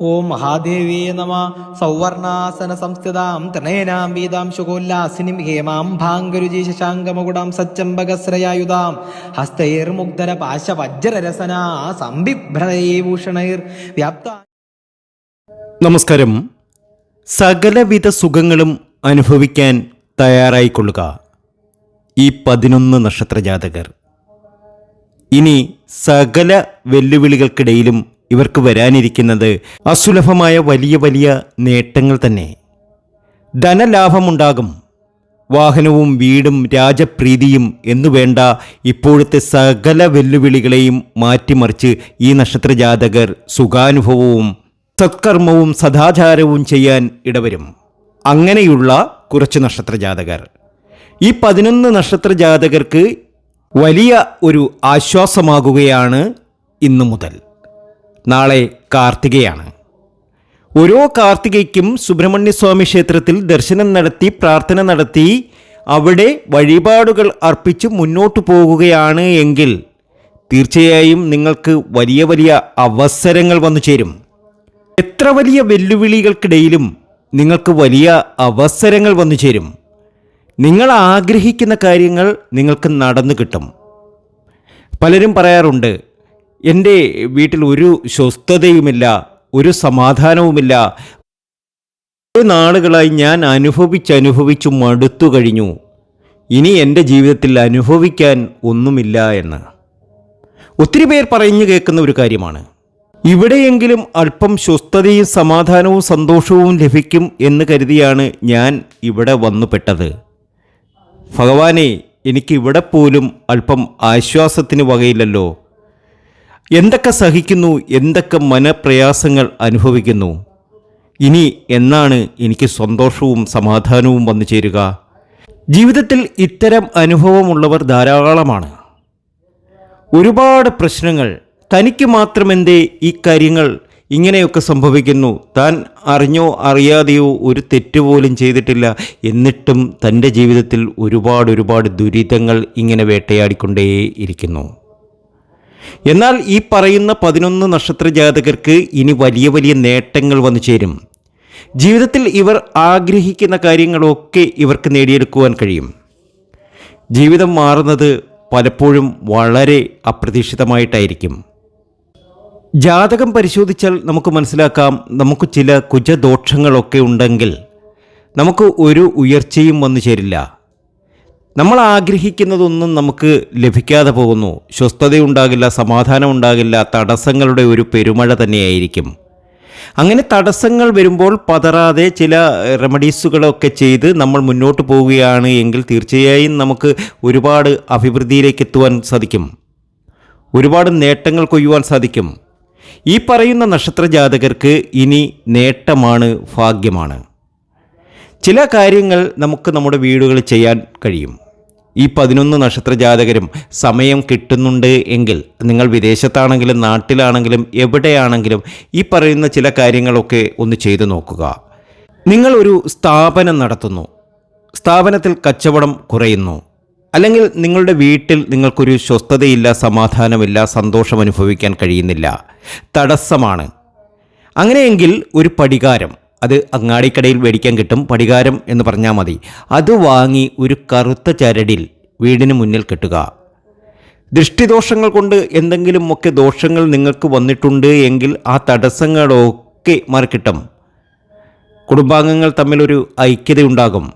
ഓം മഹാദേവിയെ നമ. സൗവർണാസന സംസ്ഥിതാം ത്രണേനാം വീതാം ശുഗോല്ലാസിനിം ഹേമാം ഭാംഗരുചി ശശാങ്കമകുടാം സച്ചമ്പകശ്രയായുധാം ഹസ്തൈർമുഗ്ധര പാശ വജ്രരസന സംബിഭ്രതൈഭൂഷണൈർ വ്യാപ്ത നമസ്കാരം. സകലവിധ സുഖങ്ങളും അനുഭവിക്കാൻ തയ്യാറായിക്കൊള്ളുക ഈ പതിനൊന്ന് നക്ഷത്ര ജാതകർ ഇനി സകല വെല്ലുവിളികൾക്കിടയിലും ഇവർക്ക് വരാനിരിക്കുന്നത് അസുലഭമായ വലിയ വലിയ നേട്ടങ്ങൾ തന്നെ. ധനലാഭമുണ്ടാകും. വാഹനവും വീടും രാജപ്രീതിയും എന്നു വേണ്ട ഇപ്പോഴത്തെ സകല വെല്ലുവിളികളെയും മാറ്റിമറിച്ച് ഈ നക്ഷത്ര ജാതകർ സുഖാനുഭവവും സത്കർമ്മവും സദാചാരവും ചെയ്യാൻ ഇടവരും. അങ്ങനെയുള്ള കുറച്ച് നക്ഷത്ര ജാതകർ ഈ പതിനൊന്ന് നക്ഷത്ര ജാതകർക്ക് വലിയ ഒരു ആശ്വാസമാകുകയാണ് ഇന്നു മുതൽ. നാളെ കാർത്തികയാണ്. ഓരോ കാർത്തികയ്ക്കും സുബ്രഹ്മണ്യസ്വാമി ക്ഷേത്രത്തിൽ ദർശനം നടത്തി പ്രാർത്ഥന നടത്തി അവിടെ വഴിപാടുകൾ അർപ്പിച്ച് മുന്നോട്ട് പോകുകയാണ് എങ്കിൽ തീർച്ചയായും നിങ്ങൾക്ക് വലിയ വലിയ അവസരങ്ങൾ വന്നു ചേരും. എത്ര വലിയ വെല്ലുവിളികൾക്കിടയിലും നിങ്ങൾക്ക് വലിയ അവസരങ്ങൾ വന്നു ചേരും. നിങ്ങൾ ആഗ്രഹിക്കുന്ന കാര്യങ്ങൾ നിങ്ങൾക്ക് നടന്നു കിട്ടും. പലരും പറയാറുണ്ട് എന്റെ വീട്ടിൽ ഒരു സ്വസ്ഥതയുമില്ല ഒരു സമാധാനവുമില്ല. നാളുകളായി ഞാൻ അനുഭവിച്ചനുഭവിച്ചു മടുത്തു കഴിഞ്ഞു. ഇനി എന്റെ ജീവിതത്തിൽ അനുഭവിക്കാൻ ഒന്നുമില്ല എന്ന്. ഒത്തിരി പേർ പറഞ്ഞു കേൾക്കുന്ന ഒരു കാര്യമാണ്. ഇവിടെയെങ്കിലും അല്പം സ്വസ്ഥതയും സമാധാനവും സന്തോഷവും ലഭിക്കും എന്ന് കരുതിയാണ് ഞാൻ ഇവിടെ വന്നുപെട്ടത്. ഭഗവാനെ എനിക്ക് ഇവിടെ പോലും അല്പം ആശ്വാസത്തിന് വകയില്ലല്ലോ. എന്തൊക്കെ സഹിക്കുന്നു എന്തൊക്കെ മനപ്രയാസങ്ങൾ അനുഭവിക്കുന്നു? ഇനി എന്നാണ് എനിക്ക് സന്തോഷവും സമാധാനവും വന്നു ചേരുക? ജീവിതത്തിൽ ഇത്തരം അനുഭവമുള്ളവർ ധാരാളമാണ്. ഒരുപാട് പ്രശ്നങ്ങൾ. തനിക്ക് മാത്രമെന്തേ ഈ കാര്യങ്ങൾ ഇങ്ങനെയൊക്കെ സംഭവിക്കുന്നു? താൻ അറിഞ്ഞോ അറിയാതെയോ ഒരു തെറ്റ് പോലും ചെയ്തിട്ടില്ല. എന്നിട്ടും തന്റെ ജീവിതത്തിൽ ഒരുപാട് ഒരുപാട് ദുരിതങ്ങൾ ഇങ്ങനെ വേട്ടയാടിക്കൊണ്ടേ ഇരിക്കുന്നു എന്നാൽ ഈ പറയുന്ന പതിനൊന്ന് നക്ഷത്ര ജാതകർക്ക് ഇനി വലിയ വലിയ നേട്ടങ്ങൾ വന്നു ചേരും. ജീവിതത്തിൽ ഇവർ ആഗ്രഹിക്കുന്ന കാര്യങ്ങളൊക്കെ ഇവർക്ക് നേടിയെടുക്കുവാൻ കഴിയും. ജീവിതം മാറുന്നത് പലപ്പോഴും വളരെ അപ്രതീക്ഷിതമായിട്ടായിരിക്കും. ജാതകം പരിശോധിച്ചാൽ നമുക്ക് മനസ്സിലാക്കാം നമുക്ക് ചില കുജദോഷങ്ങളൊക്കെ ഉണ്ടെങ്കിൽ നമുക്ക് ഒരു ഉയർച്ചയും വന്നു ചേരില്ല. നമ്മൾ ആഗ്രഹിക്കുന്നതൊന്നും നമുക്ക് ലഭിക്കാതെ പോകുന്നു. സ്വസ്ഥതയുണ്ടാകില്ല സമാധാനം ഉണ്ടാകില്ല തടസ്സങ്ങളുടെ ഒരു പെരുമഴ തന്നെയായിരിക്കും. അങ്ങനെ തടസ്സങ്ങൾ വരുമ്പോൾ പതറാതെ ചില റെമഡീസുകളൊക്കെ ചെയ്ത് നമ്മൾ മുന്നോട്ട് പോവുകയാണ് എങ്കിൽ തീർച്ചയായും നമുക്ക് ഒരുപാട് അഭിവൃദ്ധിയിലേക്ക് എത്തുവാൻ സാധിക്കും. ഒരുപാട് നേട്ടങ്ങൾ കൊയ്യുവാൻ സാധിക്കും. ഈ പറയുന്ന നക്ഷത്ര ജാതകർക്ക് ഇനി നേട്ടമാണ് ഭാഗ്യമാണ്. ചില കാര്യങ്ങൾ നമുക്ക് നമ്മുടെ വീടുകളിൽ ചെയ്യാൻ കഴിയും. ഈ പതിനൊന്ന് നക്ഷത്ര ജാതകരും സമയം കിട്ടുന്നുണ്ട് എങ്കിൽ നിങ്ങൾ വിദേശത്താണെങ്കിലും നാട്ടിലാണെങ്കിലും എവിടെയാണെങ്കിലും ഈ പറയുന്ന ചില കാര്യങ്ങളൊക്കെ ഒന്ന് ചെയ്തു നോക്കുക. നിങ്ങൾ ഒരു സ്ഥാപനം നടത്തുന്നു. സ്ഥാപനത്തിൽ കച്ചവടം കുറയുന്നു. അല്ലെങ്കിൽ നിങ്ങളുടെ വീട്ടിൽ നിങ്ങൾക്കൊരു സ്വസ്ഥതയില്ല സമാധാനമില്ല സന്തോഷം അനുഭവിക്കാൻ കഴിയുന്നില്ല. തടസ്സമാണ്. അങ്ങനെയെങ്കിൽ ഒരു പടികാരം. അത് അങ്ങാടിക്കടയിൽ മേടിക്കാൻ കിട്ടും പടികാരം എന്ന് പറഞ്ഞാൽ മതി. അത് വാങ്ങി ഒരു കറുത്ത ചരടിൽ വീടിന് മുന്നിൽ കെട്ടുക. ദൃഷ്ടിദോഷങ്ങൾ കൊണ്ട് എന്തെങ്കിലുമൊക്കെ ദോഷങ്ങൾ നിങ്ങൾക്ക് വന്നിട്ടുണ്ട് എങ്കിൽ ആ തടസ്സങ്ങളൊക്കെ മറിക്കിട്ടും കുടുംബാംഗങ്ങൾ തമ്മിലൊരു ഐക്യതയുണ്ടാകും.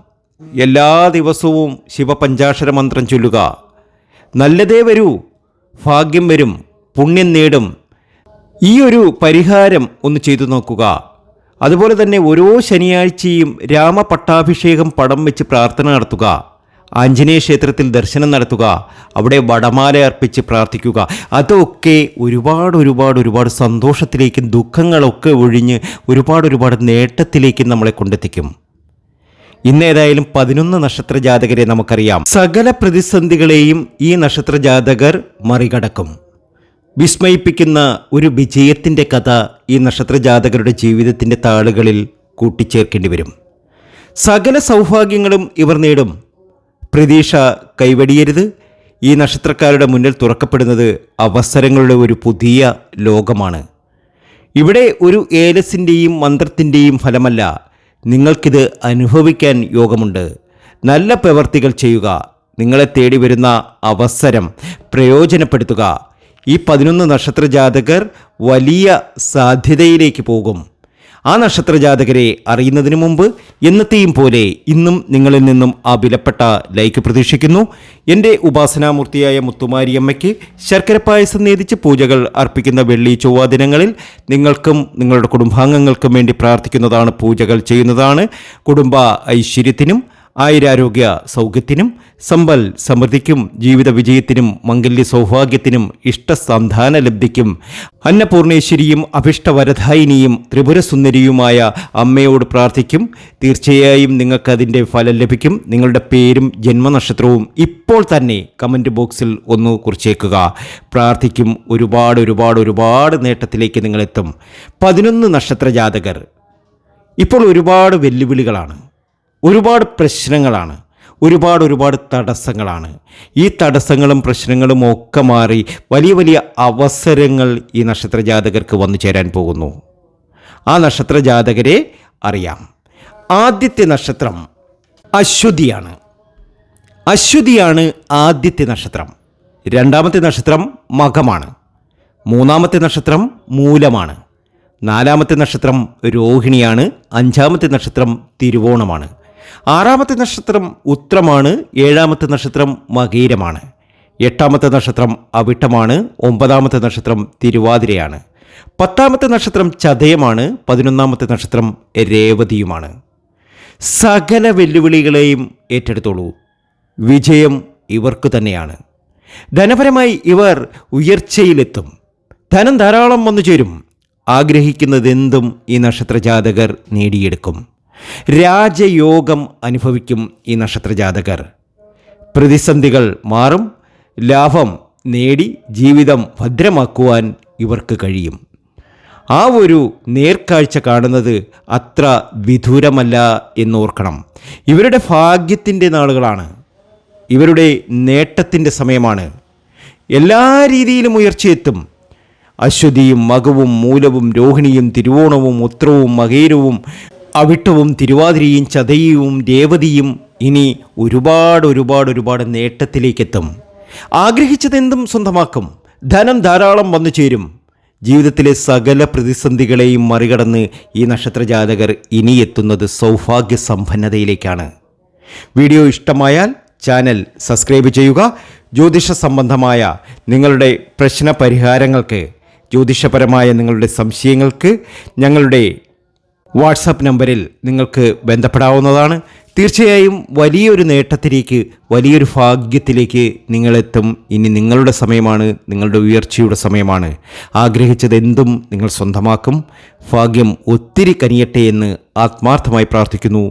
എല്ലാ ദിവസവും ശിവപഞ്ചാക്ഷര മന്ത്രം ചൊല്ലുക. നല്ലതേ വരൂ ഭാഗ്യം വരും പുണ്യം നേടും. ഈ ഒരു പരിഹാരം ഒന്ന് ചെയ്തു നോക്കുക. അതുപോലെ തന്നെ ഓരോ ശനിയാഴ്ചയും രാമപട്ടാഭിഷേകം പടം വെച്ച് പ്രാർത്ഥന നടത്തുക. ആഞ്ജനേയ ക്ഷേത്രത്തിൽ ദർശനം നടത്തുക. അവിടെ വടമാല അർപ്പിച്ച് പ്രാർത്ഥിക്കുക. അതൊക്കെ ഒരുപാട് ഒരുപാട് ഒരുപാട് സന്തോഷത്തിലേക്കും ദുഃഖങ്ങളൊക്കെ ഒഴിഞ്ഞ് ഒരുപാട് ഒരുപാട് നേട്ടത്തിലേക്കും നമ്മളെ കൊണ്ടെത്തിക്കും. ഇന്നേതായാലും പതിനൊന്ന് നക്ഷത്ര ജാതകരെ നമുക്കറിയാം. സകല പ്രതിസന്ധികളെയും ഈ നക്ഷത്ര ജാതകർ മറികടക്കും. വിസ്മയിപ്പിക്കുന്ന ഒരു വിജയത്തിന്റെ കഥ ഈ നക്ഷത്രജാതകരുടെ ജീവിതത്തിന്റെ താളുകളിൽ കൂട്ടിച്ചേർക്കേണ്ടി വരും. സകല സൗഭാഗ്യങ്ങളും ഇവർ നേടും. പ്രതീക്ഷ കൈവടിയരുത്. ഈ നക്ഷത്രക്കാരുടെ മുന്നിൽ തുറക്കപ്പെടുന്നത് അവസരങ്ങളുടെ ഒരു പുതിയ ലോകമാണ്. ഇവിടെ ഒരു ഏലസിന്റെയും മന്ത്രത്തിന്റെയും ഫലമല്ല. നിങ്ങൾക്കിത് അനുഭവിക്കാൻ യോഗമുണ്ട്. നല്ല പ്രവർത്തികൾ ചെയ്യുക. നിങ്ങളെ തേടി വരുന്ന അവസരം പ്രയോജനപ്പെടുത്തുക. ഈ പതിനൊന്ന് നക്ഷത്ര ജാതകർ വലിയ സാധ്യതയിലേക്ക് പോകും. ആ നക്ഷത്ര ജാതകരെ അറിയുന്നതിന് മുമ്പ് എന്നത്തെയും പോലെ ഇന്നും നിങ്ങളിൽ നിന്നും ആ വിലപ്പെട്ട ലൈക്ക് പ്രതീക്ഷിക്കുന്നു. എന്റെ ഉപാസനാമൂർത്തിയായ മുത്തുമാരിയമ്മയ്ക്ക് ശർക്കര പായസം നേതിച്ച് പൂജകൾ അർപ്പിക്കുന്ന വെള്ളി ചൊവ്വ ദിനങ്ങളിൽ നിങ്ങൾക്കും നിങ്ങളുടെ കുടുംബാംഗങ്ങൾക്കും വേണ്ടി പ്രാർത്ഥിക്കുന്നതാണ് പൂജകൾ ചെയ്യുന്നതാണ്. കുടുംബ ഐശ്വര്യത്തിനും ആയുരാരോഗ്യ സൗഖ്യത്തിനും സമ്പൽ സമൃദ്ധിക്കും ജീവിത വിജയത്തിനും മംഗല്യ സൗഭാഗ്യത്തിനും ഇഷ്ടസന്ധാന ലബ്ധിക്കും അന്നപൂർണേശ്വരിയും അഭിഷ്ടവരധായിനിയും ത്രിപുരസുന്ദരിയുമായ അമ്മയോട് പ്രാർത്ഥിക്കും. തീർച്ചയായും നിങ്ങൾക്കതിന്റെ ഫലം ലഭിക്കും. നിങ്ങളുടെ പേരും ജന്മനക്ഷത്രവും ഇപ്പോൾ തന്നെ കമന്റ് ബോക്സിൽ ഒന്ന് കുറിച്ചേക്കുക. പ്രാർത്ഥിക്കും. ഒരുപാട് ഒരുപാട് ഒരുപാട് നേട്ടത്തിലേക്ക് നിങ്ങളെത്തും. പതിനൊന്ന് നക്ഷത്ര ജാതകർ. ഇപ്പോൾ ഒരുപാട് വെല്ലുവിളികളാണ്. ഒരുപാട് പ്രശ്നങ്ങളാണ്. ഒരുപാട് ഒരുപാട് തടസ്സങ്ങളാണ്. ഈ തടസ്സങ്ങളും പ്രശ്നങ്ങളും ഒക്കെ മാറി വലിയ വലിയ അവസരങ്ങൾ ഈ നക്ഷത്ര ജാതകർക്ക് വന്നു ചേരാൻ പോകുന്നു. ആ നക്ഷത്ര ജാതകരെ അറിയാം. ആദ്യത്തെ നക്ഷത്രം അശ്വതിയാണ്. അശ്വതിയാണ് ആദ്യത്തെ നക്ഷത്രം. രണ്ടാമത്തെ നക്ഷത്രം മകമാണ്. മൂന്നാമത്തെ നക്ഷത്രം മൂലമാണ്. നാലാമത്തെ നക്ഷത്രം രോഹിണിയാണ്. അഞ്ചാമത്തെ നക്ഷത്രം തിരുവോണമാണ്. ആറാമത്തെ നക്ഷത്രം ഉത്രമാണ് ഏഴാമത്തെ നക്ഷത്രം മകീരമാണ് എട്ടാമത്തെ നക്ഷത്രം അവിട്ടമാണ് ഒമ്പതാമത്തെ നക്ഷത്രം തിരുവാതിരയാണ്. പത്താമത്തെ നക്ഷത്രം ചതയമാണ് പതിനൊന്നാമത്തെ നക്ഷത്രം രേവതിയുമാണ്. സകല വെല്ലുവിളികളെയും ഏറ്റെടുത്തോളൂ. വിജയം ഇവർക്ക് തന്നെയാണ്. ധനപരമായി ഇവർ ഉയർച്ചയിലെത്തും. ധനം ധാരാളം വന്നു ചേരും ആഗ്രഹിക്കുന്നതെന്തും ഈ നക്ഷത്ര ജാതകർ നേടിയെടുക്കും. രാജയോഗം അനുഭവിക്കും ഈ നക്ഷത്രജാതകർ. പ്രതിസന്ധികൾ മാറും ലാഭം നേടി ജീവിതം ഭദ്രമാക്കുവാൻ ഇവർക്ക് കഴിയും. ആ ഒരു നേർക്കാഴ്ച കാണുന്നത് അത്ര വിദൂരമല്ല എന്നോർക്കണം. ഇവരുടെ ഭാഗ്യത്തിന്റെ നാളുകളാണ്. ഇവരുടെ നേട്ടത്തിന്റെ സമയമാണ്. എല്ലാ രീതിയിലും ഉയർച്ചയെത്തും. അശ്വതിയും മകവും മൂലവും രോഹിണിയും തിരുവോണവും ഉത്രവും മകേരവും അവിട്ടവും തിരുവാതിരയും ചതയും രേവതിയും ഇനി ഒരുപാട് ഒരുപാട് ഒരുപാട് നേട്ടത്തിലേക്കെത്തും. ആഗ്രഹിച്ചതെന്തും സ്വന്തമാക്കും. ധനം ധാരാളം വന്നു ചേരും. ജീവിതത്തിലെ സകല പ്രതിസന്ധികളെയും മറികടന്ന് ഈ നക്ഷത്ര ജാതകർ ഇനി എത്തുന്നത് സൗഭാഗ്യ സമ്പന്നതയിലേക്കാണ് വീഡിയോ ഇഷ്ടമായാൽ ചാനൽ സബ്സ്ക്രൈബ് ചെയ്യുക. ജ്യോതിഷ സംബന്ധമായ നിങ്ങളുടെ പ്രശ്ന പരിഹാരങ്ങൾക്ക് ജ്യോതിഷപരമായ നിങ്ങളുടെ സംശയങ്ങൾക്ക് ഞങ്ങളുടെ വാട്സാപ്പ് നമ്പറിൽ നിങ്ങൾക്ക് ബന്ധപ്പെടാവുന്നതാണ്. തീർച്ചയായും വലിയൊരു നേട്ടത്തിലേക്ക് വലിയൊരു ഭാഗ്യത്തിലേക്ക് നിങ്ങളെത്തും. ഇനി നിങ്ങളുടെ സമയമാണ് നിങ്ങളുടെ ഉയർച്ചയുടെ സമയമാണ്. ആഗ്രഹിച്ചതെന്തും നിങ്ങൾ സ്വന്തമാക്കും. ഭാഗ്യം ഒത്തിരി കനിയട്ടെ എന്ന് ആത്മാർത്ഥമായി പ്രാർത്ഥിക്കുന്നു.